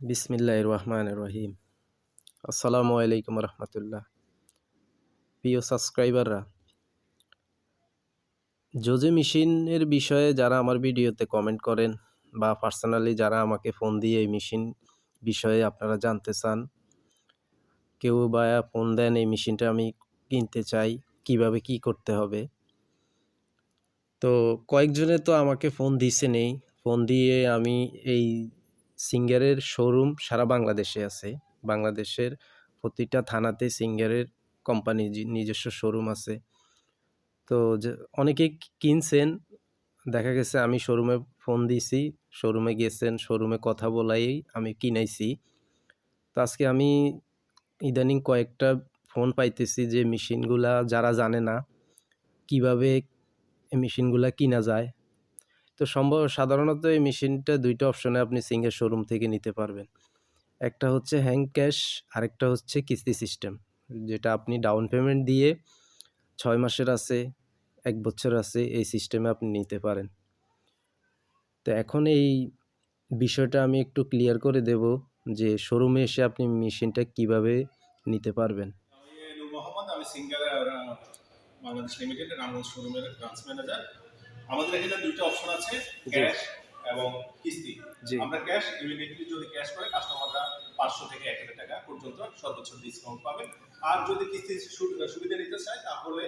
বিসমিল্লাহ রহমান রহিম। আসসালামু আলাইকুম রহমতুল্লাহ। প্রিয় সাবস্ক্রাইবাররা, জোজে মেশিনের বিষয়ে যারা আমার ভিডিওতে কমেন্ট করেন বা পার্সোনালি যারা আমাকে ফোন দিয়ে এই মেশিন বিষয়ে আপনারা জানতে চান, কেউ বা ফোন দেন এই মেশিনটা আমি কিনতে চাই, কীভাবে কি করতে হবে। তো কয়েকজনে তো আমাকে ফোন দিছে নেই। ফোন দিয়ে আমি এই সিঙ্গারের শোরুম সারা বাংলাদেশে আছে। বাংলাদেশের প্রতিটা থানাতে সিঙ্গারের কোম্পানি নিজস্ব শোরুম আছে। তো অনেকে কিনছেন, দেখা গেছে আমি শোরুমে ফোন দিছি, শোরুমে গেছেন, শোরুমে কথা বলাই আমি কিনাইছি। তো আজকে আমি ইদানিং কয়েকটা ফোন পাইতেছি যে, মেশিনগুলা যারা জানে না, কীভাবে মেশিনগুলা কিনা যায় তো সম্ভব সাধারণত এই মেশিনটা দুইটা অপশনে আপনি সিঙ্গেল শোরুম থেকে নিতে পারবেন। একটা হচ্ছে হ্যাং ক্যাশ আরেকটা হচ্ছে কিস্তি সিস্টেম যেটা আপনি ডাউন পেমেন্ট দিয়ে ছয় মাসের আছে, এক বছর আছে, এই সিস্টেমে আপনি নিতে পারেন। তো এখন এই বিষয়টা আমি একটু ক্লিয়ার করে দেব যে শোরুমে এসে আপনি মেশিনটা কীভাবে নিতে পারবেন। আমি সিঙ্গার বাংলাদেশ লিমিটেড শোরুমের ম্যানেজার আমাদের এখানে দুইটা অপশন আছে ক্যাশ এবং কিস্তি। আমরা ক্যাশ ইমিডিয়েটলি যদি ক্যাশ করে কাস্টমাররা পাঁচশো থেকে এক হাজার টাকা পর্যন্ত সর্বোচ্চ ডিসকাউন্ট পাবে। আর যদি কিস্তি সুবিধা নিতে চায় তাহলে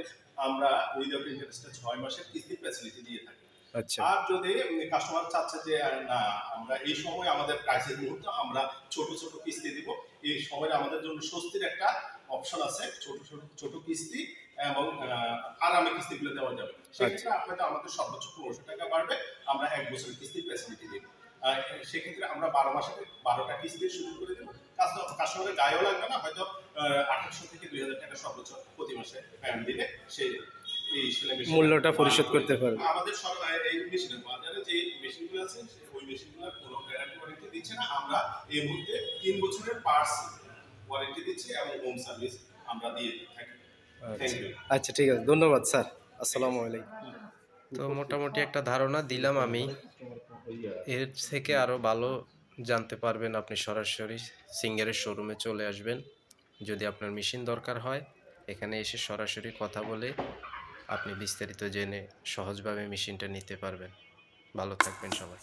আমরা উইদাউট ইন্টারেস্টে ছয় মাসের কিস্তি ফ্যাসিলিটি দিয়ে থাকি। আচ্ছা। আর যদি কাস্টমার চাচ্ছে যে না আমরা এই সময় আমাদের ক্রাইসিস মুহূর্তে আমরা ছোট ছোট কিস্তি দিব। এই সময় আমাদের জন্য স্বস্তির একটা অপশন আছে ছোট ছোট ছোট কিস্তি এবং আরামে কিস্তিগুলো দেওয়া যাবে। সেক্ষেত্রে আপনাদের আমাদের সর্বোচ্চ পনেরোশো টাকা বাড়বে আমরা এক বছরের কিস্তির ফ্যাসিলিটি দিব। সেক্ষেত্রে আমরা বারো মাসে বারোটা কিস্তি শুরু করে দেবো। কাস্টমারের গায়েও লাগবে না হয়তো আঠারোশো থেকে দুই হাজার টাকা সর্বোচ্চ প্রতি মাসে দিলে সে এই সেলাই মেশিন মূল্যটা পরিশোধ করতে পারবে। আমাদের এই মেশিনের বাজারে যে মেশিনগুলো আছে ওই মেশিনগুলোর কোনো গ্যারান্টি ওয়ারেন্টি দিচ্ছে না। আমরা এই মুহূর্তে তিন বছরের পার্টস ওয়ারেন্টি দিচ্ছি এবং হোম সার্ভিস আমরা দিয়ে থাকি। আচ্ছা। ঠিক আছে। ধন্যবাদ স্যার। আসসালামু আলাইকুম। তো মোটামুটি একটা ধারণা দিলাম আমি। এর থেকে আরও ভালো জানতে পারবেন আপনি সরাসরি সিঙ্গারের শোরুমে চলে আসবেন। যদি আপনার মেশিন দরকার হয় এখানে এসে সরাসরি কথা বলে আপনি বিস্তারিত জেনে সহজভাবে মেশিনটা নিতে পারবেন। ভালো থাকবেন সবাই।